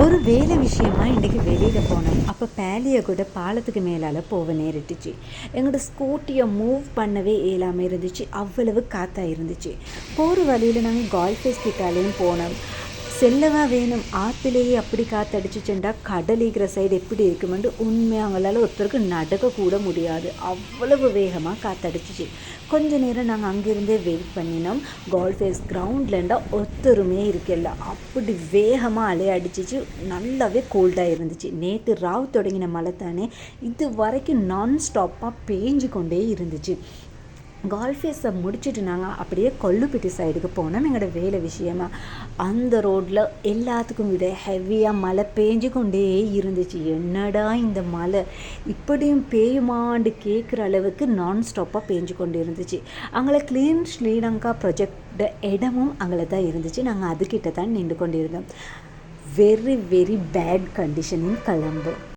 ஒரு வேலை விஷயமா இன்றைக்கி வெளியில் போனோம் அப்போ பேலியை கூட பாலத்துக்கு மேலால் போக நேரிட்டுச்சு. எங்களோட ஸ்கூட்டியை மூவ் பண்ணவே இயலாமல் இருந்துச்சு. அவ்வளவு காற்றாக இருந்துச்சு. போகிற வழியில் நாங்கள் கால்ஃபேஸ் கிட்டாலேயும் போனோம். செல்லவா வேணும். ஆற்றுலேயே அப்படி காற்றடிச்சுச்சுண்டா கடலிக்கிற சைடு எப்படி இருக்குமென்று உண்மையாக அவங்களால ஒருத்தருக்கு நடக்கக்கூட முடியாது. அவ்வளவு வேகமாக காற்றடிச்சிச்சு கொஞ்ச நேரம் நாங்கள் அங்கேருந்தே வெயிட் பண்ணினோம். கோல்ஃபேஸ் கிரவுண்ட்லண்டா ஒருத்தருமே இருக்கல. அப்படி வேகமாக அலைய அடிச்சிச்சு. நல்லாவே கோல்டாக இருந்துச்சு. நேற்று ராவ் தொடங்கின மழை தானே இது வரைக்கும் நான் ஸ்டாப்பாக பேஞ்சு கொண்டே இருந்துச்சு. கால்ஃபேஸை முடிச்சுட்டு நாங்கள் அப்படியே கொல்லுப்பட்டி சைடுக்கு போனோம். எங்களோட வேலை விஷயமா. அந்த ரோட்டில் எல்லாத்துக்கும் விட ஹெவியாக மழை பேஞ்சு கொண்டே இருந்துச்சு. என்னடா இந்த மழை? இப்படியும் பேயுமாண்டு கேட்குற அளவுக்கு நான் ஸ்டாப்பாக பேஞ்சு கொண்டு இருந்துச்சு. அங்கே க்ளீன் ஸ்ரீலங்கா ப்ரொஜெக்ட் இடமும் அங்கே தான் இருந்துச்சு. நாங்கள் அதுக்கிட்ட தான் நின்று கொண்டு இருந்தோம் very very bad condition in